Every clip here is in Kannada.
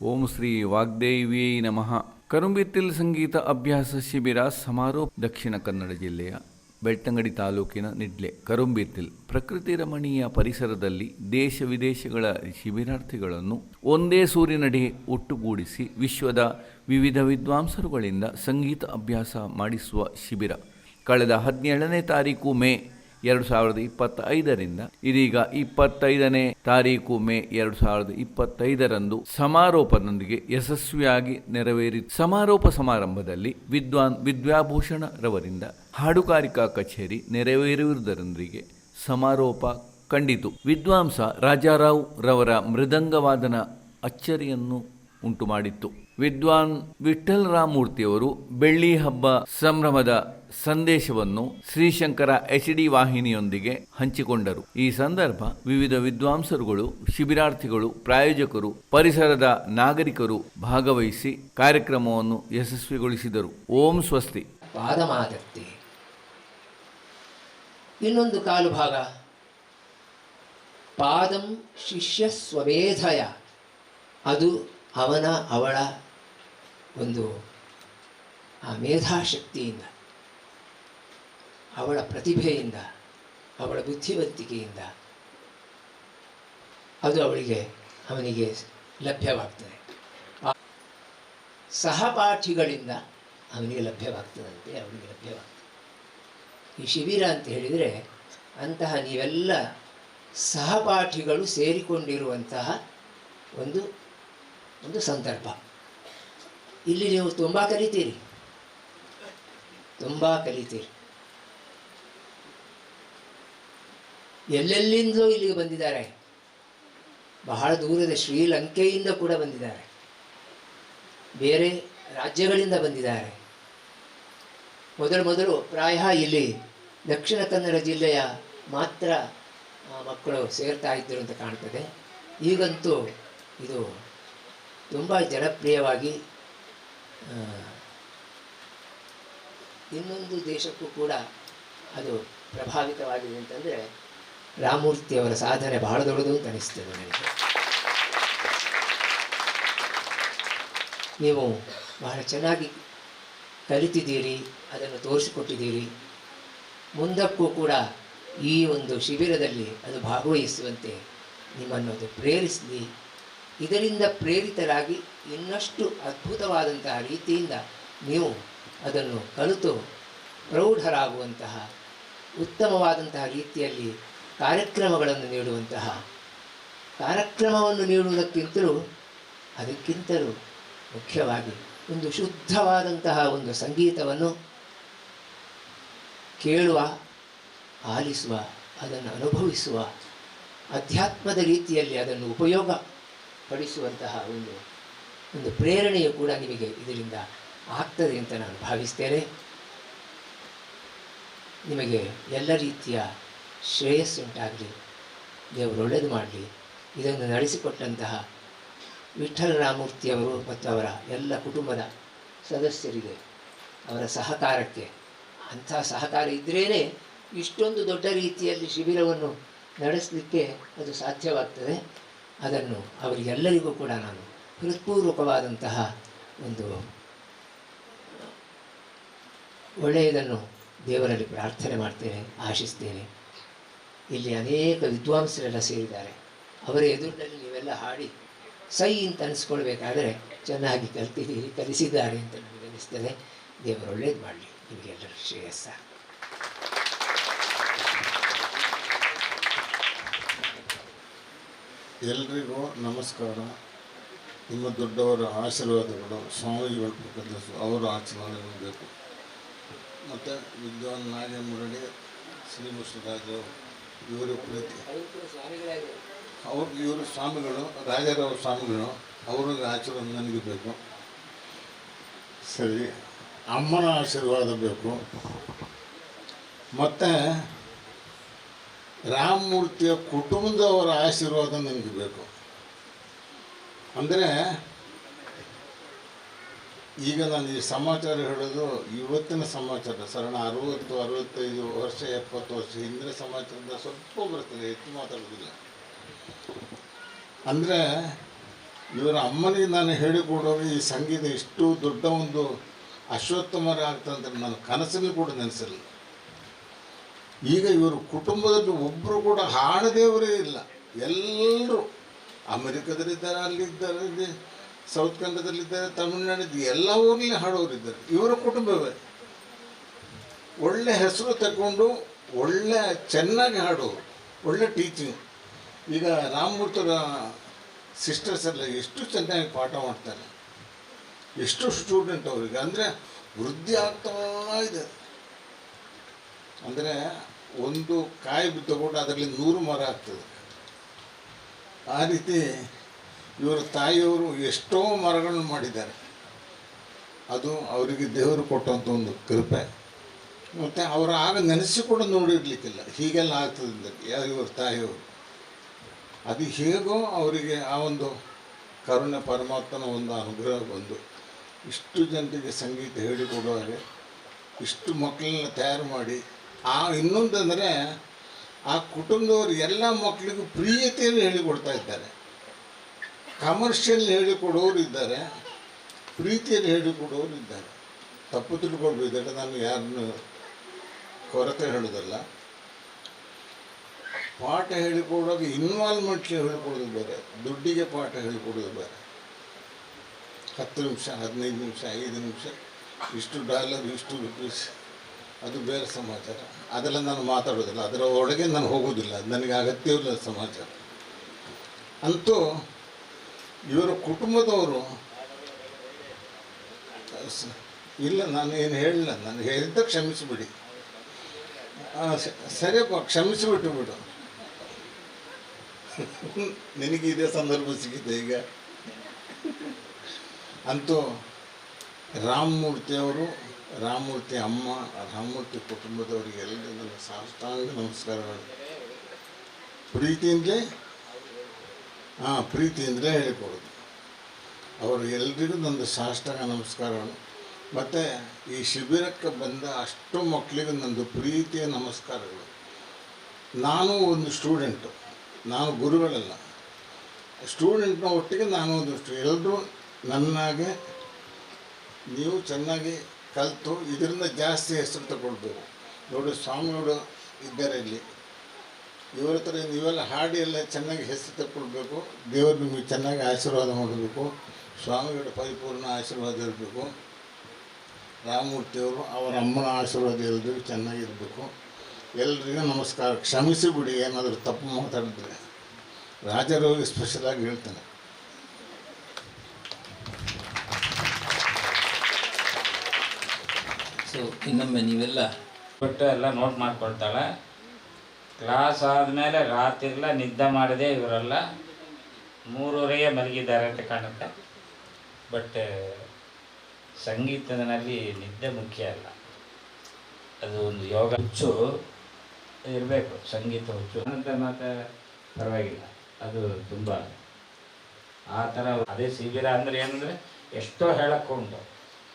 ಓಂ ಶ್ರೀ ವಾಗ್ದೇವಿಯೈ ನಮಃ. ಕರುಂಬಿತ್ತಿಲ್ ಸಂಗೀತ ಅಭ್ಯಾಸ ಶಿಬಿರ ಸಮಾರೋಪ ದಕ್ಷಿಣ ಕನ್ನಡ ಜಿಲ್ಲೆಯ ಬೆಳ್ತಂಗಡಿ ತಾಲೂಕಿನ ನಿಡ್ಲೆ, ಕರುಂಬಿತ್ತಿಲ್. ಪ್ರಕೃತಿ ರಮಣೀಯ ಪರಿಸರದಲ್ಲಿ ದೇಶ ವಿದೇಶಗಳ ಶಿಬಿರಾರ್ಥಿಗಳನ್ನು ಒಂದೇ ಸೂರಿನಡಿ ಒಟ್ಟುಗೂಡಿಸಿ ವಿಶ್ವದ ವಿವಿಧ ವಿದ್ವಾಂಸರುಗಳಿಂದ ಸಂಗೀತ ಅಭ್ಯಾಸ ಮಾಡಿಸುವ ಶಿಬಿರ. ಕಳೆದ ಹದಿನೇಳನೇ ತಾರೀಕು ಮೇ ಎರಡು ಸಾವಿರದ ಇಪ್ಪತ್ತೈದರಿಂದ, ಇದೀಗ ಇಪ್ಪತ್ತೈದನೇ ತಾರೀಕು ಮೇ ಎರಡು ಸಾವಿರದ ಇಪ್ಪತ್ತೈದರಂದು ಸಮಾರೋಪದೊಂದಿಗೆ ಯಶಸ್ವಿಯಾಗಿ ನೆರವೇರಿ, ಸಮಾರೋಪ ಸಮಾರಂಭದಲ್ಲಿ ವಿದ್ವಾನ್ ವಿದ್ಯಾಭೂಷಣ ರವರಿಂದ ಹಾಡುಗಾರಿಕಾ ಕಚೇರಿ ನೆರವೇರುವುದರೊಂದಿಗೆ ಸಮಾರೋಪ ಕಂಡಿತು. ವಿದ್ವಾಂಸ ರಾಜಾರಾವ್ ರವರ ಮೃದಂಗವಾದನ ಅಚ್ಚರಿಯನ್ನು ಉಂಟು ಮಾಡಿತ್ತು ವಿದ್ವಾನ್ ವಿಠಲ್ ರಾಮಮೂರ್ತಿಯವರು ಬೆಳ್ಳಿ ಹಬ್ಬ ಸಂಭ್ರಮದ ಸಂದೇಶವನ್ನು ಶ್ರೀಶಂಕರ ಎಚ್ ಡಿ ವಾಹಿನಿಯೊಂದಿಗೆ ಹಂಚಿಕೊಂಡರು. ಈ ಸಂದರ್ಭ ವಿವಿಧ ವಿದ್ವಾಂಸರುಗಳು, ಶಿಬಿರಾರ್ಥಿಗಳು, ಪ್ರಾಯೋಜಕರು, ಪರಿಸರದ ನಾಗರಿಕರು ಭಾಗವಹಿಸಿ ಕಾರ್ಯಕ್ರಮವನ್ನು ಯಶಸ್ವಿಗೊಳಿಸಿದರು. ಓಂ ಸ್ವಸ್ತಿ. ಪಾದಮಾದತ್ತೆ ಇನ್ನೊಂದು ಕಾಲು ಭಾಗ. ಪಾದಂ ಶಿಷ್ಯ ಸ್ವಮೇಧಯ ಅದು ಅವನ ಅವಳ ಒಂದು ಆ ಮೇಧಾಶಕ್ತಿಯಿಂದ. ಅವಳ ಪ್ರತಿಭೆಯಿಂದ, ಅವಳ ಬುದ್ಧಿವಂತಿಕೆಯಿಂದ ಅದು ಅವಳಿಗೆ, ಅವನಿಗೆ ಲಭ್ಯವಾಗ್ತದೆ. ಸಹಪಾಠಿಗಳಿಂದ ಅವನಿಗೆ ಲಭ್ಯವಾಗ್ತದಂತೆ, ಅವನಿಗೆ ಲಭ್ಯವಾಗ್ತದೆ. ಈ ಶಿಬಿರ ಅಂತ ಹೇಳಿದರೆ ಅಂತಹ ನೀವೆಲ್ಲ ಸಹಪಾಠಿಗಳು ಸೇರಿಕೊಂಡಿರುವಂತಹ ಒಂದು ಒಂದು ಸಂದರ್ಭ. ಇಲ್ಲಿ ನೀವು ತುಂಬ ಕಲಿತೀರಿ. ತುಂಬ ಕಲಿತೀರಿ. ಎಲ್ಲೆಲ್ಲಿಂದಲೂ ಇಲ್ಲಿಗೆ ಬಂದಿದ್ದಾರೆ. ಬಹಳ ದೂರದ ಶ್ರೀಲಂಕೆಯಿಂದ ಕೂಡ ಬಂದಿದ್ದಾರೆ. ಬೇರೆ ರಾಜ್ಯಗಳಿಂದ ಬಂದಿದ್ದಾರೆ. ಮೊದಲು ಮೊದಲು ಪ್ರಾಯ ಇಲ್ಲಿ ದಕ್ಷಿಣ ಕನ್ನಡ ಜಿಲ್ಲೆಯ ಮಾತ್ರ ಮಕ್ಕಳು ಸೇರ್ತಾ ಇದ್ದರು ಅಂತ ಕಾಣ್ತದೆ. ಈಗಂತೂ ಇದು ತುಂಬ ಜನಪ್ರಿಯವಾಗಿ ಇನ್ನೊಂದು ದೇಶಕ್ಕೂ ಕೂಡ ಅದು ಪ್ರಭಾವಿತವಾಗಿದೆ ಅಂತಂದರೆ ರಾಮಮೂರ್ತಿಯವರ ಸಾಧನೆ ಬಹಳ ದೊಡ್ಡದು ಅಂತ ಅನಿಸ್ತದೆ ನನಗೆ. ನೀವು ಬಹಳ ಚೆನ್ನಾಗಿ ಕಲಿತಿದ್ದೀರಿ, ಅದನ್ನು ತೋರಿಸಿಕೊಟ್ಟಿದ್ದೀರಿ. ಮುಂದಕ್ಕೂ ಕೂಡ ಈ ಒಂದು ಶಿಬಿರದಲ್ಲಿ ಅದು ಭಾಗವಹಿಸುವಂತೆ ನಿಮ್ಮನ್ನು ಅದು ಪ್ರೇರಿಸಲಿ. ಇದರಿಂದ ಪ್ರೇರಿತರಾಗಿ ಇನ್ನಷ್ಟು ಅದ್ಭುತವಾದಂತಹ ರೀತಿಯಿಂದ ನೀವು ಅದನ್ನು ಕಲಿತು ಪ್ರೌಢರಾಗುವಂತಹ ಉತ್ತಮವಾದಂತಹ ರೀತಿಯಲ್ಲಿ ಕಾರ್ಯಕ್ರಮಗಳನ್ನು ನೀಡುವಂತಹ ಕಾರ್ಯಕ್ರಮವನ್ನು ನೀಡುವುದಕ್ಕಿಂತಲೂ ಅದಕ್ಕಿಂತಲೂ ಮುಖ್ಯವಾಗಿ ಒಂದು ಶುದ್ಧವಾದಂತಹ ಒಂದು ಸಂಗೀತವನ್ನು ಕೇಳುವ, ಆಲಿಸುವ, ಅದನ್ನು ಅನುಭವಿಸುವ, ಅಧ್ಯಾತ್ಮದ ರೀತಿಯಲ್ಲಿ ಅದನ್ನು ಉಪಯೋಗ ಪಡಿಸುವಂತಹ ಒಂದು ಒಂದು ಪ್ರೇರಣೆಯು ಕೂಡ ನಿಮಗೆ ಇದರಿಂದ ಆಗ್ತದೆ ಅಂತ ನಾನು ಭಾವಿಸ್ತೇನೆ. ನಿಮಗೆ ಎಲ್ಲ ರೀತಿಯ ಶ್ರೇಯಸ್ಸುಂಟಾಗಲಿ, ದೇವರು ಒಳ್ಳೇದು ಮಾಡಲಿ. ಇದನ್ನು ನಡೆಸಿಕೊಟ್ಟಂತಹ ವಿಠಲ್ ಮತ್ತು ಅವರ ಎಲ್ಲ ಕುಟುಂಬದ ಸದಸ್ಯರಿಗೆ, ಅವರ ಸಹಕಾರಕ್ಕೆ, ಅಂಥ ಸಹಕಾರ ಇದ್ರೇ ಇಷ್ಟೊಂದು ದೊಡ್ಡ ರೀತಿಯಲ್ಲಿ ಶಿಬಿರವನ್ನು ನಡೆಸಲಿಕ್ಕೆ ಅದು ಸಾಧ್ಯವಾಗ್ತದೆ. ಅದನ್ನು ಅವರಿಗೆಲ್ಲರಿಗೂ ಕೂಡ ನಾನು ಹೃತ್ಪೂರ್ವಕವಾದಂತಹ ಒಂದು ಒಳ್ಳೆಯದನ್ನು ದೇವರಲ್ಲಿ ಪ್ರಾರ್ಥನೆ ಮಾಡ್ತೇನೆ, ಆಶಿಸ್ತೇನೆ. ಇಲ್ಲಿ ಅನೇಕ ವಿದ್ವಾಂಸರೆಲ್ಲ ಸೇರಿದ್ದಾರೆ. ಅವರ ಎದುರಿನಲ್ಲಿ ನೀವೆಲ್ಲ ಹಾಡಿ ಸೈ ಅಂತ ಅನಿಸ್ಕೊಳ್ಬೇಕಾದ್ರೆ ಚೆನ್ನಾಗಿ ಕಲ್ತಿದ್ದೀರಿ ಕಲಿಸಿದ್ದಾರೆ ಅಂತ ನನಗೆ ಅನಿಸ್ತದೆ ದೇವರು ಒಳ್ಳೇದು ಮಾಡಲಿ. ನಿಮಗೆಲ್ಲರ ಶ್ರೇಯಸ್ಸ. ಎಲ್ರಿಗೂ ನಮಸ್ಕಾರ. ನಿಮ್ಮ ದೊಡ್ಡವರ ಆಶೀರ್ವಾದಗಳು ಸ್ವಾಮೀಜಿಗಳ ಪಕ್ಕದ ಅವರ ಆಶೀರ್ವಾದಗಳು ಬೇಕು. ಮತ್ತು ವಿದ್ವಾನ್ ನಾಗೇ ಮುರಳಿ ಶ್ರೀಕೃಷ್ಣರಾಜು ಇವರ ಪ್ರೀತಿ. ಅವ್ರು ಇವರು ಸ್ವಾಮಿಗಳು, ರಾಜಾರಾವ್ ಸ್ವಾಮಿಗಳು ಅವ್ರಿಗೆ ಆಶೀರ್ವಾದ ನನಗೆ ಬೇಕು. ಸರಿ, ಅಮ್ಮನ ಆಶೀರ್ವಾದ ಬೇಕು. ಮತ್ತು ರಾಮಮೂರ್ತಿಯ ಕುಟುಂಬದವರ ಆಶೀರ್ವಾದ ನನಗೆ ಬೇಕು. ಅಂದರೆ ಈಗ ನಾನು ಈ ಸಮಾಚಾರ ಹೇಳೋದು ಇವತ್ತಿನ ಸಮಾಚಾರ. ಸರಣ ಅರವತ್ತು, ಅರವತ್ತೈದು ವರ್ಷ, ಎಪ್ಪತ್ತು ವರ್ಷ ಹಿಂದಿನ ಸಮಾಚಾರದ ಸ್ವಲ್ಪ ಬರ್ತದೆ, ಹೆಚ್ಚು ಮಾತಾಡೋದಿಲ್ಲ ಅಂದರೆ ಇವರ ಅಮ್ಮನಿಗೆ ನಾನು ಹೇಳಿಕೊಡುವಾಗ ಈ ಸಂಗೀತ ಇಷ್ಟು ದೊಡ್ಡ ಒಂದು ಅಶ್ವತ್ಥಮರ ಆಗ್ತಂತ ನನ್ನ ಕನಸನ್ನು ಕೂಡ ನೆನೆಸಿಲ್ಲ ಈಗ ಇವರು ಕುಟುಂಬದಲ್ಲಿ ಒಬ್ಬರು ಕೂಡ ಹಾಡದೇವರೇ ಇಲ್ಲ. ಎಲ್ಲರೂ ಅಮೆರಿಕದಲ್ಲಿದ್ದಾರೆ, ಅಲ್ಲಿದ್ದಾರೆ ಸೌತ್ ಕನ್ನಡದಲ್ಲಿದ್ದಾರೆ ತಮಿಳುನಾಡಿದ್ದು ಎಲ್ಲ ಊರಲ್ಲಿ ಹಾಡೋರಿದ್ದಾರೆ ಇವರ ಕುಟುಂಬವೇ. ಒಳ್ಳೆ ಹೆಸರು ತಗೊಂಡು ಒಳ್ಳೆ ಚೆನ್ನಾಗಿ ಹಾಡೋರು ಒಳ್ಳೆ ಟೀಚಿಂಗ್ ಈಗ ರಾಮಮೂರ್ತರ ಸಿಸ್ಟರ್ಸ್ ಎಲ್ಲ ಎಷ್ಟು ಚೆನ್ನಾಗಿ ಪಾಠ ಮಾಡ್ತಾರೆ. ಎಷ್ಟು ಸ್ಟೂಡೆಂಟ್ ಅವರಿಗೆ ಅಂದರೆ ವೃದ್ಧಿ ಆಗ್ತಾ ಇದೆ. ಅಂದರೆ ಒಂದು ಕಾಯಿ ತಗೊಂಡು ಅದರಲ್ಲಿ ನೂರು ಮರ ಆಗ್ತದೆ. ಆ ರೀತಿ ಇವರ ತಾಯಿಯವರು ಎಷ್ಟೋ ಮರಗಳನ್ನು ಮಾಡಿದ್ದಾರೆ. ಅದು ಅವರಿಗೆ ದೇವರು ಕೊಟ್ಟಂಥ ಒಂದು ಕೃಪೆ. ಮತ್ತು ಅವರು ಆಗ ನೆನೆಸಿ ಕೂಡ ನೋಡಿರ್ಲಿಕ್ಕಿಲ್ಲ. ಹೀಗೆಲ್ಲ ಆಗ್ತದೆ ಯಾರು ಇವ್ರ ತಾಯಿಯವರು. ಅದು ಹೇಗೋ ಅವರಿಗೆ ಆ ಒಂದು ಕರುಣೆ ಪರಮಾತ್ಮನ ಒಂದು ಅನುಗ್ರಹ ಬಂದು ಇಷ್ಟು ಜನರಿಗೆ ಸಂಗೀತ ಹೇಳಿಕೊಡುವಾಗ ಇಷ್ಟು ಮಕ್ಕಳನ್ನ ತಯಾರು ಮಾಡಿ ಆ ಇನ್ನೊಂದಂದರೆ ಆ ಕುಟುಂಬದವರು ಎಲ್ಲ ಮಕ್ಕಳಿಗೂ ಪ್ರೀತಿಯನ್ನು ಹೇಳಿಕೊಡ್ತಾ ಇದ್ದಾರೆ. ಕಮರ್ಷಿಯಲ್ ಹೇಳಿಕೊಡೋರು ಇದ್ದಾರೆ ಪ್ರೀತಿಯಲ್ಲಿ ಹೇಳಿಕೊಡೋರು ಇದ್ದಾರೆ ತಪ್ಪು ತಿಳ್ಕೊಳ್ಬೇಕಾದ್ರೆ ನಾನು ಯಾರನ್ನು ಕೊರತೆ ಹೇಳೋದಲ್ಲ ಪಾಠ ಹೇಳಿಕೊಡುವಾಗ ಇನ್ವಾಲ್ವ್ಮೆಂಟ್ಗೆ ಹೇಳಿಕೊಡೋದು ಬೇರೆ, ದುಡ್ಡಿಗೆ ಪಾಠ ಹೇಳಿಕೊಡೋದು ಬೇರೆ. ಹತ್ತು ನಿಮಿಷ, ಹದಿನೈದು ನಿಮಿಷ, ಐದು ನಿಮಿಷ, ಇಷ್ಟು ಡಾಲರ್ ಇಷ್ಟು ರುಪೀಸ್ ಅದು ಬೇರೆ ಸಮಾಚಾರ. ಅದೆಲ್ಲ ನಾನು ಮಾತಾಡೋದಿಲ್ಲ, ಅದರ ಒಳಗೆ ನಾನು ಹೋಗೋದಿಲ್ಲ, ನನಗೆ ಅಗತ್ಯವಿಲ್ಲ ಸಮಾಚಾರ. ಅಂತೂ ಇವರ ಕುಟುಂಬದವರು. ಇಲ್ಲ, ನಾನು ಏನು ಹೇಳಿಲ್ಲ ನಾನು ಹೇಳಿದ್ದ ಕ್ಷಮಿಸಿಬಿಡಿ. ಸರಿಯಪ್ಪ ಕ್ಷಮಿಸಿಬಿಟ್ಟು ಬಿಡು. ನಿನಗೆ ಇದೇ ಸಂದರ್ಭ ಸಿಗಿದೆ ಈಗ. ಅಂತೂ ರಾಮಮೂರ್ತಿಯವರು ರಾಮಮೂರ್ತಿ ಅಮ್ಮ, ರಾಮಮೂರ್ತಿ ಕುಟುಂಬದವರಿಗೆ ಎಲ್ಲರಿಗೂ ನನ್ನ ಸಾಷ್ಟಾಂಗ ನಮಸ್ಕಾರಗಳು. ಪ್ರೀತಿಯಿಂದಲೇ ಹಾಂ ಪ್ರೀತಿಯಿಂದಲೇ ಹೇಳಿಕೊಡೋದು. ಅವರು ಎಲ್ರಿಗೂ ನನ್ನ ಸಾಷ್ಟಾಂಗ ನಮಸ್ಕಾರವನ್ನು ಮತ್ತು ಈ ಶಿಬಿರಕ್ಕೆ ಬಂದ ಅಷ್ಟು ಮಕ್ಕಳಿಗೂ ನಂದು ಪ್ರೀತಿಯ ನಮಸ್ಕಾರಗಳು. ನಾನು ಒಂದು ಸ್ಟೂಡೆಂಟು, ನಾನು ಗುರುಗಳಲ್ಲ. ಸ್ಟೂಡೆಂಟ್ನ ಒಟ್ಟಿಗೆ ನಾನು ಒಂದು ಎಲ್ಲರೂ ನನ್ನಾಗೆ, ನೀವು ಚೆನ್ನಾಗಿ ಕಲಿತು, ಇದರಿಂದ ಜಾಸ್ತಿ ಹೆಸರು ತಗೊಳ್ಬೇಕು ನೋಡಿ, ಸ್ವಾಮಿಗಳು ಇದ್ದಾರೆ ಇಲ್ಲಿ. ಇವರ ಹತ್ರ ನೀವೆಲ್ಲ ಹಾಡಿ ಎಲ್ಲ ಚೆನ್ನಾಗಿ ಹೆಸರು ತಕ್ಕೊಳ್ಬೇಕು. ದೇವರು ನಿಮಗೆ ಚೆನ್ನಾಗಿ ಆಶೀರ್ವಾದ ಮಾಡಬೇಕು. ಸ್ವಾಮಿಗಳ ಪರಿಪೂರ್ಣ ಆಶೀರ್ವಾದ ಇರಬೇಕು. ರಾಮಮೂರ್ತಿಯವರು ಅವರ ಅಮ್ಮನ ಆಶೀರ್ವಾದ ಎಲ್ಲರಿಗೂ ಚೆನ್ನಾಗಿರಬೇಕು ಎಲ್ರಿಗೂ ನಮಸ್ಕಾರ. ಕ್ಷಮಿಸಿ ಬಿಡಿ ಏನಾದರೂ ತಪ್ಪು ಮಾತಾಡಿದ್ರೆ. ರಾಜರೋಗಿ ಸ್ಪೆಷಲಾಗಿ ಹೇಳ್ತಾನೆ. ಸೊ ಇನ್ನೊಮ್ಮೆ ನೀವೆಲ್ಲ ಬಿಟ್ಟು ಎಲ್ಲ ನೋಟ್ ಮಾಡ್ಕೊಳ್ತಾಳೆ. ಕ್ಲಾಸ್ ಆದಮೇಲೆ ರಾತ್ರಿಲ್ಲ, ನಿದ್ದೆ ಮಾಡದೆ ಇವರೆಲ್ಲ ಮೂರುವರೆಗೆ ಮಲಗಿದ್ದಾರೆ ಅಂತ ಕಾಣುತ್ತೆ. ಬಟ್ ಸಂಗೀತದಲ್ಲಿ ನಿದ್ದೆ ಮುಖ್ಯ ಅಲ್ಲ. ಅದು ಒಂದು ಯೋಗ ಹುಚ್ಚು ಇರಬೇಕು, ಸಂಗೀತ ಹುಚ್ಚು. ಅಂತ ಮಾತ್ರ ಪರವಾಗಿಲ್ಲ. ಅದು ತುಂಬ ಆ ಥರ ಅದೇ ಶಿಬಿರ ಅಂದರೆ ಏನಂದರೆ ಎಷ್ಟೋ ಹೇಳಕ್ಕೆ ಉಂಟು.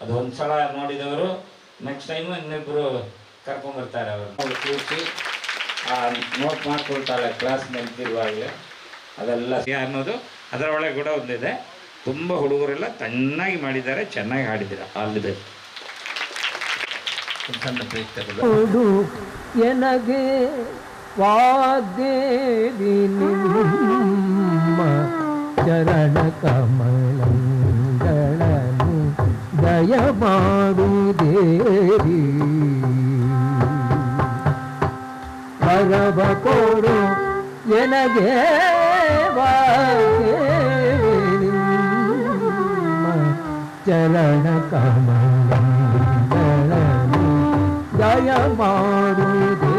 ಅದು ಒಂದು ಸಲ ನೋಡಿದವರು ನೆಕ್ಸ್ಟ್ ಟೈಮು ಇನ್ನಿಬ್ಬರು ಕರ್ಕೊಂಡ್ಬರ್ತಾರೆ ಅವ್ರು ಕೂರಿಸಿ ನೋಟ್ ಮಾಡ್ಕೊಳ್ತಾಳೆ ಕ್ಲಾಸ್ ನೆನಪಿರುವಾಗಲೇ ಅದೆಲ್ಲ ಸಿ- ಅನ್ನೋದು ಅದರೊಳಗೆ ಕೂಡ ಒಂದಿದೆ. ತುಂಬ ಹುಡುಗರೆಲ್ಲ ಚೆನ್ನಾಗಿ ಮಾಡಿದ್ದಾರೆ ಚೆನ್ನಾಗಿ ಹಾಡಿದ್ದೀರ? ಆಲ್ ದಿ ಬೆಸ್ಟ್ ಒಂದು ಸಣ್ಣ ಬ್ರೇಕ್ ತಗೊಳ್ಳುವ. ಕೊಡು ಎನಗೆ ವಾಗ್ದೇವಿ ನಿಮ್ಮ ಚರಣ ಕಮಲಗಳನ್ನು ದಯಮಾಡುವುದೇರಿ ವರವ ಕೊಡು ಎನಗೆ ವಾಗ್ದೇವಿ ನಿಮ್ಮ ಚರಣ ಕಮಲಗಳನ್ನು ದಯ ಮಾಡುದೇವಿ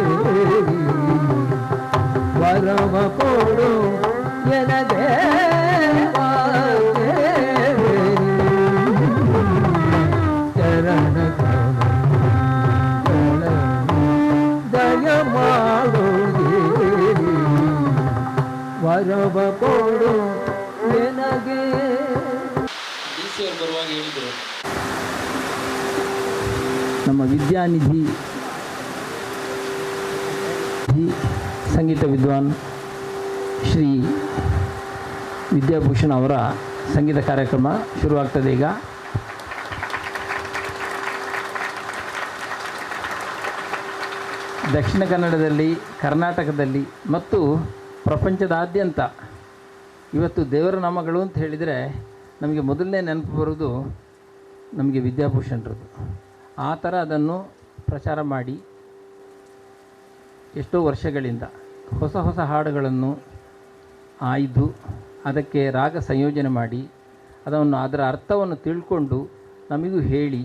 ವರವ ಕೊಡು ಎನದೇ ನಮ್ಮ ವಿದ್ಯಾನಿಧಿ ಸಂಗೀತ ವಿದ್ವಾನ್ ಶ್ರೀ ವಿದ್ಯಾಭೂಷಣ್ ಅವರ ಸಂಗೀತ ಕಾರ್ಯಕ್ರಮ ಶುರುವಾಗ್ತದೆ ಈಗ. ದಕ್ಷಿಣ ಕನ್ನಡದಲ್ಲಿ ಕರ್ನಾಟಕದಲ್ಲಿ ಮತ್ತು ಪ್ರಪಂಚದಾದ್ಯಂತ ಇವತ್ತು ದೇವರ ನಾಮಗಳು ಅಂತ ಹೇಳಿದರೆ ನಮಗೆ ಮೊದಲನೇ ನೆನಪು ಬರೋದು ನಮಗೆ ವಿದ್ಯಾಭೂಷಣರದು ಆ ಥರ ಅದನ್ನು ಪ್ರಚಾರ ಮಾಡಿ ಎಷ್ಟೋ ವರ್ಷಗಳಿಂದ ಹೊಸ ಹೊಸ ಹಾಡುಗಳನ್ನು ಆಯ್ದು ಅದಕ್ಕೆ ರಾಗ ಸಂಯೋಜನೆ ಮಾಡಿ ಅದನ್ನು ಅದರ ಅರ್ಥವನ್ನು ತಿಳ್ಕೊಂಡು ನಮಗೂ ಹೇಳಿ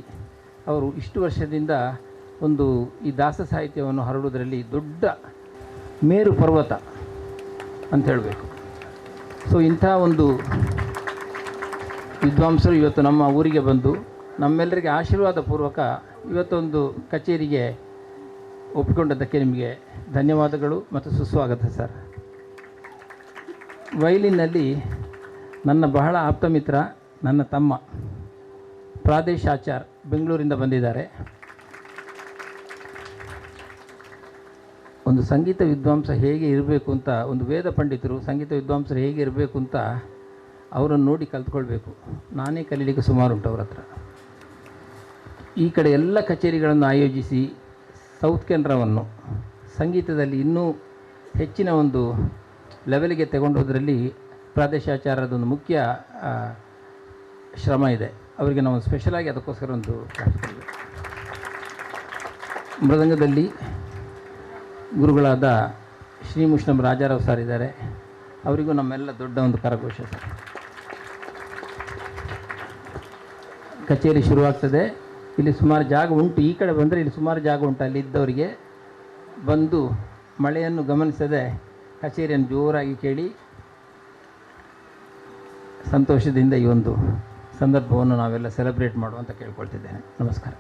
ಅವರು ಇಷ್ಟು ವರ್ಷದಿಂದ ಒಂದು ಈ ದಾಸ ಸಾಹಿತ್ಯವನ್ನು ಹರಡುವುದರಲ್ಲಿ ದೊಡ್ಡ ಮೇರು ಪರ್ವತ ಅಂತ ಹೇಳಬೇಕು. ಸೊ ಇಂಥ ಒಂದು ವಿದ್ವಾಂಸರು ಇವತ್ತು ನಮ್ಮ ಊರಿಗೆ ಬಂದು ನಮ್ಮೆಲ್ಲರಿಗೆ ಆಶೀರ್ವಾದ ಪೂರ್ವಕ ಇವತ್ತೊಂದು ಕಚೇರಿಗೆ ಒಪ್ಪಿಕೊಂಡದ್ದಕ್ಕೆ ನಿಮಗೆ ಧನ್ಯವಾದಗಳು ಮತ್ತು ಸುಸ್ವಾಗತ ಸರ್. ವೈಲಿನಲ್ಲಿ ನನ್ನ ಬಹಳ ಆಪ್ತ ಮಿತ್ರ, ನನ್ನ ತಮ್ಮ ಪ್ರಾದೇಶ್ ಆಚಾರ್ ಬೆಂಗಳೂರಿಂದ ಬಂದಿದ್ದಾರೆ. ಒಂದು ಸಂಗೀತ ವಿದ್ವಾಂಸ ಹೇಗೆ ಇರಬೇಕು ಅಂತ, ಒಂದು ವೇದ ಪಂಡಿತರು ಸಂಗೀತ ವಿದ್ವಾಂಸರು ಹೇಗೆ ಇರಬೇಕು ಅಂತ ಅವರನ್ನು ನೋಡಿ ಕಲ್ತ್ಕೊಳ್ಬೇಕು. ನಾನೇ ಕಲೀಲಿಕ್ಕೆ ಸುಮಾರು ಉಂಟು ಅವ್ರ ಹತ್ರ. ಈ ಕಡೆ ಎಲ್ಲ ಕಚೇರಿಗಳನ್ನು ಆಯೋಜಿಸಿ ಸೌತ್ ಕೇಂದ್ರವನ್ನು, ಸಂಗೀತದಲ್ಲಿ ಇನ್ನೂ ಹೆಚ್ಚಿನ ಒಂದು ಲೆವೆಲ್ಗೆ ತಗೊಂಡೋದ್ರಲ್ಲಿ ಪ್ರಾದೇಶಾಚಾರದೊಂದು ಮುಖ್ಯ ಶ್ರಮ ಇದೆ. ಅವರಿಗೆ ನಾವು ಸ್ಪೆಷಲಾಗಿ ಅದಕ್ಕೋಸ್ಕರ ಒಂದು ಮೃದಂಗದಲ್ಲಿ ಗುರುಗಳಾದ ಶ್ರೀಮುಷ್ಣಂ ರಾಜಾರಾವ್ ಸರ್ ಇದ್ದಾರೆ. ಅವರಿಗೂ ನಮ್ಮೆಲ್ಲ ದೊಡ್ಡ ಒಂದು ಕರಘೋಷ ಸರ್ ಕಚೇರಿ ಶುರುವಾಗ್ತದೆ. ಇಲ್ಲಿ ಸುಮಾರು ಜಾಗ ಉಂಟು. ಈ ಕಡೆ ಬಂದರೆ ಇಲ್ಲಿ ಸುಮಾರು ಜಾಗ ಉಂಟು. ಅಲ್ಲಿ ಇದ್ದವರಿಗೆ ಬಂದು ಮಳೆಯನ್ನು ಗಮನಿಸದೆ ಕಚೇರಿಯನ್ನು ಜೋರಾಗಿ ಕೇಳಿ ಸಂತೋಷದಿಂದ ಈ ಒಂದು ಸಂದರ್ಭವನ್ನು ನಾವೆಲ್ಲ ಸೆಲೆಬ್ರೇಟ್ ಮಾಡುವಂತ ಕೇಳ್ಕೊಳ್ತಿದ್ದೇನೆ. ನಮಸ್ಕಾರ.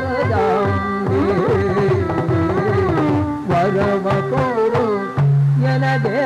ಶಾರದಾಂಬೆ ವರವ ಕೊಡು ಎನಗೆ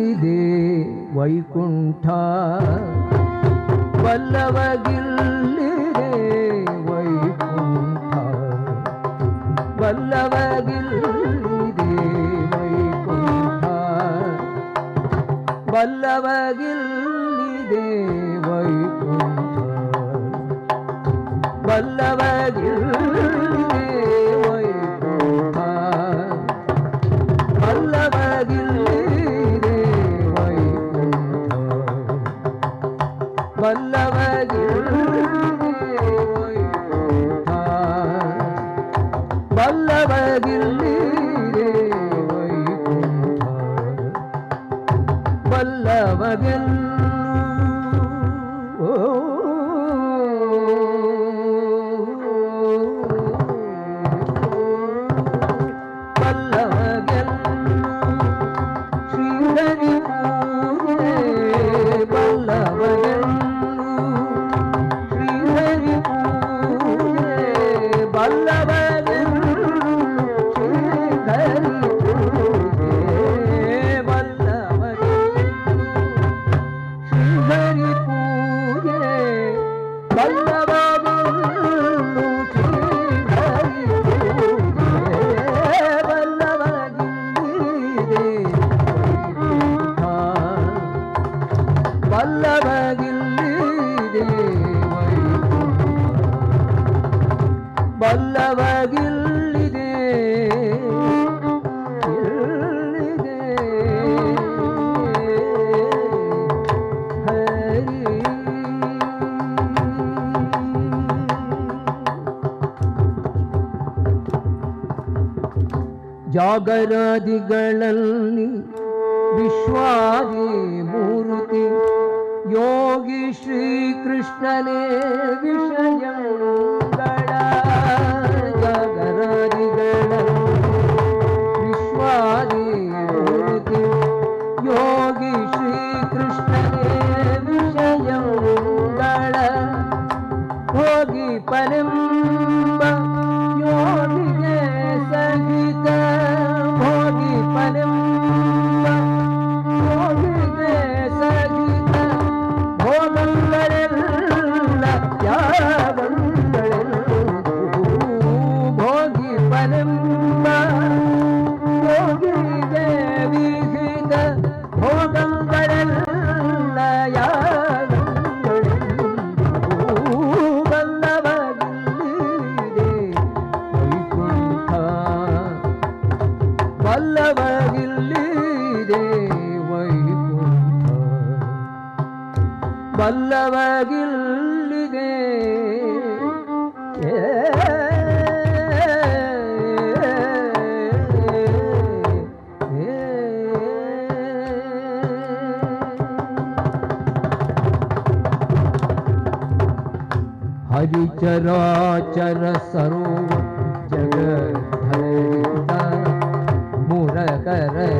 செய்தே வைகுண்டா. வல்லவகில்லிரே வைகுண்டா. வல்லவகில்லிரே வைகுண்டா. வல்லவகில்லிரே வைகுண்டா. வல்லவ ಜಾಗರಾದಿಗಳಲ್ಲಿ ವಿಶ್ವಾದಿ ಮೂರ್ತಿ ಯೋಗಿ ಶ್ರೀಕೃಷ್ಣನೇ ವಿಷಯಗಳ 对，对。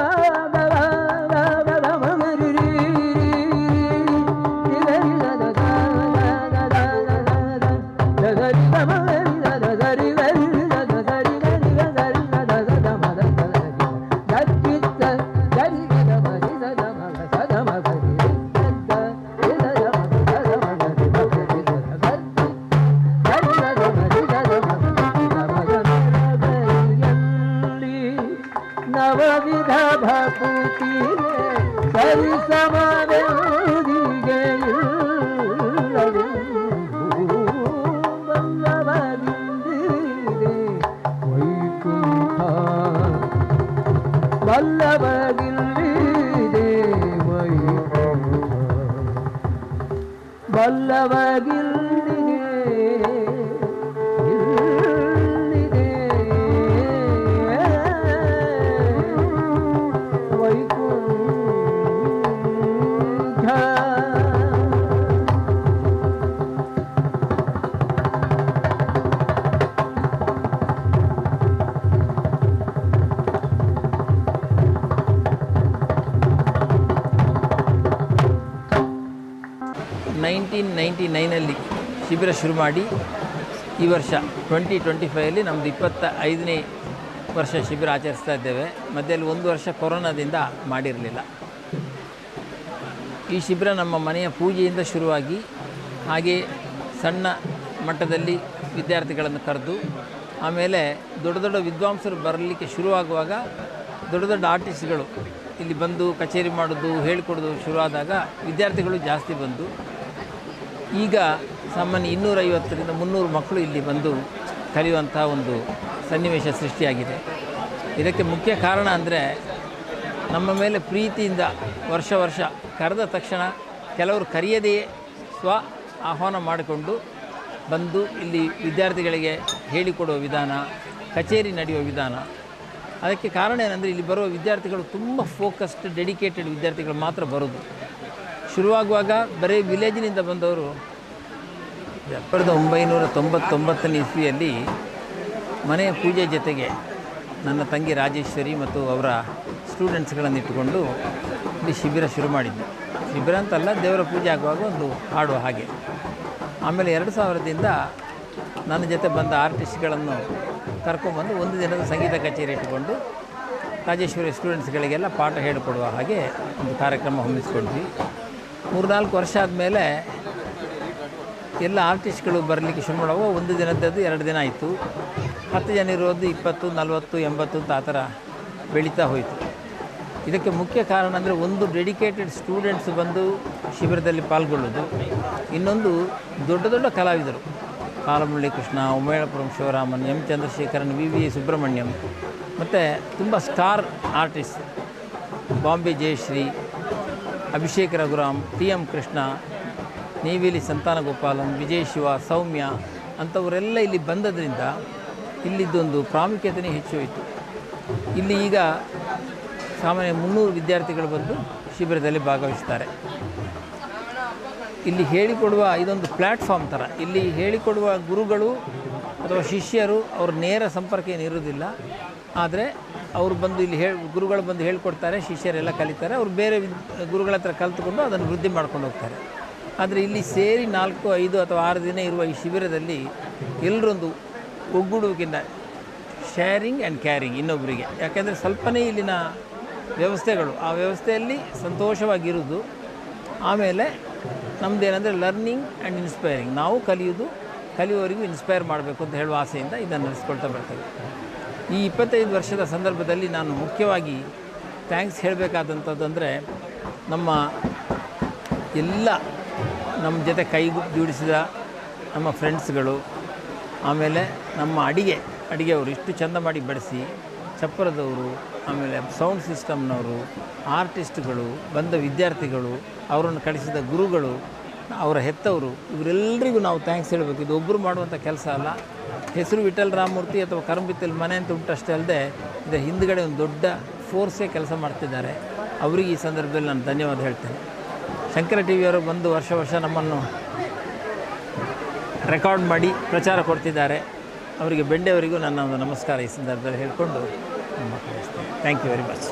da ನೈನ್ಟೀನ್ ನೈಂಟಿ ನೈನಲ್ಲಿ ಶಿಬಿರ ಶುರು ಮಾಡಿ ಈ ವರ್ಷ ಟ್ವೆಂಟಿ ಟ್ವೆಂಟಿ ಫೈವಲ್ಲಿ ನಮ್ಮದು ಇಪ್ಪತ್ತ ಐದನೇ ವರ್ಷ ಶಿಬಿರ ಆಚರಿಸ್ತಾ ಇದ್ದೇವೆ. ಮಧ್ಯದಲ್ಲಿ ಒಂದು ವರ್ಷ ಕೊರೋನಾದಿಂದ ಮಾಡಿರಲಿಲ್ಲ. ಈ ಶಿಬಿರ ನಮ್ಮ ಮನೆಯ ಪೂಜೆಯಿಂದ ಶುರುವಾಗಿ ಹಾಗೆ ಸಣ್ಣ ಮಟ್ಟದಲ್ಲಿ ವಿದ್ಯಾರ್ಥಿಗಳನ್ನು ಕರೆದು, ಆಮೇಲೆ ದೊಡ್ಡ ದೊಡ್ಡ ವಿದ್ವಾಂಸರು ಬರಲಿಕ್ಕೆ ಶುರುವಾಗುವಾಗ ದೊಡ್ಡ ದೊಡ್ಡ ಆರ್ಟಿಸ್ಟ್ಗಳು ಇಲ್ಲಿ ಬಂದು ಕಚೇರಿ ಮಾಡೋದು, ಹೇಳಿಕೊಡೋದು ಶುರುವಾದಾಗ ವಿದ್ಯಾರ್ಥಿಗಳು ಜಾಸ್ತಿ ಬಂದು ಈಗ ಸಾಮಾನ್ಯ ಇನ್ನೂರೈವತ್ತರಿಂದ ಮುನ್ನೂರು ಮಕ್ಕಳು ಇಲ್ಲಿ ಬಂದು ಕಲಿಯುವಂಥ ಒಂದು ಸನ್ನಿವೇಶ ಸೃಷ್ಟಿಯಾಗಿದೆ. ಇದಕ್ಕೆ ಮುಖ್ಯ ಕಾರಣ ಅಂದರೆ ನಮ್ಮ ಮೇಲೆ ಪ್ರೀತಿಯಿಂದ ವರ್ಷ ವರ್ಷ ಕರೆದ ತಕ್ಷಣ ಕೆಲವರು ಕರೆಯದೆಯೇ ಸ್ವ ಆಹ್ವಾನ ಮಾಡಿಕೊಂಡು ಬಂದು ಇಲ್ಲಿ ವಿದ್ಯಾರ್ಥಿಗಳಿಗೆ ಹೇಳಿಕೊಡುವ ವಿಧಾನ, ಕಚೇರಿ ನಡೆಯುವ ವಿಧಾನ. ಅದಕ್ಕೆ ಕಾರಣ ಏನಂದರೆ ಇಲ್ಲಿ ಬರುವ ವಿದ್ಯಾರ್ಥಿಗಳು ತುಂಬ ಫೋಕಸ್ಡ್ ಡೆಡಿಕೇಟೆಡ್ ವಿದ್ಯಾರ್ಥಿಗಳು ಮಾತ್ರ ಬರೋದು. ಶುರುವಾಗುವಾಗ ಬರೀ ವಿಲೇಜಿನಿಂದ ಬಂದವರು ಸಾವಿರದ ಒಂಬೈನೂರ ತೊಂಬತ್ತೊಂಬತ್ತನೇ ಇಸ್ವಿಯಲ್ಲಿ ಮನೆಯ ಪೂಜೆ ಜೊತೆಗೆ ನನ್ನ ತಂಗಿ ರಾಜೇಶ್ವರಿ ಮತ್ತು ಅವರ ಸ್ಟೂಡೆಂಟ್ಸ್ಗಳನ್ನು ಇಟ್ಟುಕೊಂಡು ಇಲ್ಲಿ ಶಿಬಿರ ಶುರು ಮಾಡಿದ್ದೆ ಶಿಬಿರ ಅಂತಲ್ಲ ದೇವರ ಪೂಜೆ ಆಗುವಾಗ ಒಂದು ಹಾಡುವ ಹಾಗೆ. ಆಮೇಲೆ ಎರಡು ಸಾವಿರದಿಂದ ನನ್ನ ಜೊತೆ ಬಂದ ಆರ್ಟಿಸ್ಟ್ಗಳನ್ನು ಕರ್ಕೊಂಬಂದು ಒಂದು ದಿನದ ಸಂಗೀತ ಕಚೇರಿ ಇಟ್ಟುಕೊಂಡು ರಾಜೇಶ್ವರಿ ಸ್ಟೂಡೆಂಟ್ಸ್ಗಳಿಗೆಲ್ಲ ಪಾಠ ಹೇಳಿಕೊಡುವ ಹಾಗೆ ಒಂದು ಕಾರ್ಯಕ್ರಮ ಹಮ್ಮಿಸ್ಕೊಂಡ್ವಿ. ಮೂರ್ನಾಲ್ಕು ವರ್ಷ ಆದಮೇಲೆ ಎಲ್ಲ ಆರ್ಟಿಸ್ಟ್ಗಳು ಬರಲಿಕ್ಕೆ ಶುರು ಮಾಡುವ ಒಂದು ದಿನದ್ದು ಎರಡು ದಿನ ಆಯಿತು. ಹತ್ತು ಜನ ಇರೋದು ಇಪ್ಪತ್ತು, ನಲವತ್ತು, ಎಂಬತ್ತು ಅಂತ ಆ ಥರ ಬೆಳೀತಾ ಹೋಯಿತು. ಇದಕ್ಕೆ ಮುಖ್ಯ ಕಾರಣ ಅಂದರೆ ಒಂದು ಡೆಡಿಕೇಟೆಡ್ ಸ್ಟೂಡೆಂಟ್ಸ್ ಬಂದು ಶಿಬಿರದಲ್ಲಿ ಪಾಲ್ಗೊಳ್ಳೋದು ಇನ್ನೊಂದು ದೊಡ್ಡ ದೊಡ್ಡ ಕಲಾವಿದರು. ಕಾಲಮುಳ್ಳಿ Krishna Umayalpuram Sivaraman, M Chandrasekaran, V V Subrahmanyam. ಮತ್ತು ತುಂಬ star artist Bombay Jayashri, Abhishek Raghuram, T M Krishna Neyveli Santhana Gopalan Vijay Shiva, Sowmya ಅಂಥವರೆಲ್ಲ ಇಲ್ಲಿ ಬಂದದ್ರಿಂದ ಇಲ್ಲಿದ್ದೊಂದು ಪ್ರಾಮುಖ್ಯತೆಯೇ ಹೆಚ್ಚು ಹೋಯಿತು. ಇಲ್ಲಿ ಈಗ ಸಾಮಾನ್ಯ ಮುನ್ನೂರು ವಿದ್ಯಾರ್ಥಿಗಳು ಬಂದು ಶಿಬಿರದಲ್ಲಿ ಭಾಗವಹಿಸ್ತಾರೆ. ಇಲ್ಲಿ ಹೇಳಿಕೊಡುವ ಇದೊಂದು ಪ್ಲ್ಯಾಟ್ಫಾರ್ಮ್ ಥರ. ಇಲ್ಲಿ ಹೇಳಿಕೊಡುವ ಗುರುಗಳು ಅಥವಾ ಶಿಷ್ಯರು ಅವ್ರ ನೇರ ಸಂಪರ್ಕ ಏನು ಇರೋದಿಲ್ಲ ಆದರೆ ಅವರು ಬಂದು ಇಲ್ಲಿ ಹೇಳಿ, ಗುರುಗಳು ಬಂದು ಹೇಳ್ಕೊಡ್ತಾರೆ, ಶಿಷ್ಯರೆಲ್ಲ ಕಲಿತಾರೆ. ಅವ್ರು ಬೇರೆ ಗುರುಗಳ ಹತ್ರ ಕಲಿತುಕೊಂಡು ಅದನ್ನು ವೃದ್ಧಿ ಮಾಡ್ಕೊಂಡು ಹೋಗ್ತಾರೆ. ಆದರೆ ಇಲ್ಲಿ ಸೇರಿ ನಾಲ್ಕು, ಐದು ಅಥವಾ ಆರು ದಿನ ಇರುವ ಈ ಶಿಬಿರದಲ್ಲಿ ಎಲ್ಲರೊಂದು ಒಗ್ಗೂಡುವಿಕೆಯಿಂದ ಶೇರಿಂಗ್ ಆ್ಯಂಡ್ ಕ್ಯಾರಿಂಗ್ ಇನ್ನೊಬ್ಬರಿಗೆ ಯಾಕೆಂದರೆ ಸ್ವಲ್ಪನೇ ಇಲ್ಲಿನ ವ್ಯವಸ್ಥೆಗಳು, ಆ ವ್ಯವಸ್ಥೆಯಲ್ಲಿ ಸಂತೋಷವಾಗಿರುವುದು, ಆಮೇಲೆ ನಮ್ಮದೇನೆಂದರೆ ಲರ್ನಿಂಗ್ ಆ್ಯಂಡ್ ಇನ್ಸ್ಪೈರಿಂಗ್ ನಾವು ಕಲಿಯೋದು ಕಲಿಯುವವರಿಗೂ ಇನ್ಸ್ಪೈರ್ ಮಾಡಬೇಕು ಅಂತ ಹೇಳುವ ಆಸೆಯಿಂದ ಇದನ್ನು ನಡೆಸ್ಕೊಳ್ತಾ ಬರ್ತೇವೆ. ಈ ಇಪ್ಪತ್ತೈದು ವರ್ಷದ ಸಂದರ್ಭದಲ್ಲಿ ನಾನು ಮುಖ್ಯವಾಗಿ ಥ್ಯಾಂಕ್ಸ್ ಹೇಳಬೇಕಾದಂಥದ್ದು ಅಂದರೆ ನಮ್ಮ ಎಲ್ಲ ನಮ್ಮ ಜೊತೆ ಕೈ ಜೋಡಿಸಿದ ನಮ್ಮ ಫ್ರೆಂಡ್ಸ್ಗಳು, ಆಮೇಲೆ ನಮ್ಮ ಅಡಿಗೆ, ಅಡಿಗೆಯವರು ಇಷ್ಟು ಚಂದ ಮಾಡಿ ಬಡಿಸಿ, ಚಪ್ಪರದವರು, ಆಮೇಲೆ ಸೌಂಡ್ ಸಿಸ್ಟಮ್ನವರು, ಆರ್ಟಿಸ್ಟ್ಗಳು, ಬಂದ ವಿದ್ಯಾರ್ಥಿಗಳು, ಅವರನ್ನು ಕಳಿಸಿದ ಗುರುಗಳು, ಅವರ ಹೆತ್ತವರು ಇವರೆಲ್ಲರಿಗೂ ನಾವು ಥ್ಯಾಂಕ್ಸ್ ಹೇಳಬೇಕು. ಇದು ಒಬ್ಬರು ಮಾಡುವಂಥ ಕೆಲಸ ಅಲ್ಲ. ಹೆಸರು ವಿಠಲ್ ರಾಮಮೂರ್ತಿ ಅಥವಾ ಕರಂಬಿತ್ತಲ್ಲಿ ಮನೆ ಅಂತ ಉಂಟಷ್ಟೇ ಅಲ್ಲದೆ, ಇದರ ಹಿಂದ್ಗಡೆ ಒಂದು ದೊಡ್ಡ ಫೋರ್ಸೇ ಕೆಲಸ ಮಾಡ್ತಿದ್ದಾರೆ. ಅವರಿಗೆ ಈ ಸಂದರ್ಭದಲ್ಲಿ ನಾನು ಧನ್ಯವಾದ ಹೇಳ್ತೇನೆ. ಶಂಕರ ಟಿ ವಿಯವರು ಬಂದು ವರ್ಷ ವರ್ಷ ನಮ್ಮನ್ನು ರೆಕಾರ್ಡ್ ಮಾಡಿ ಪ್ರಚಾರ ಕೊಡ್ತಿದ್ದಾರೆ. ಅವರಿಗೆ ಬೆಂಡೆಯವರಿಗೂ ನನ್ನ ಒಂದು ನಮಸ್ಕಾರ ಈ ಸಂದರ್ಭದಲ್ಲಿ ಹೇಳಿಕೊಂಡು ನಮ್ಮ ಥ್ಯಾಂಕ್ ಯು ವೆರಿ ಮಚ್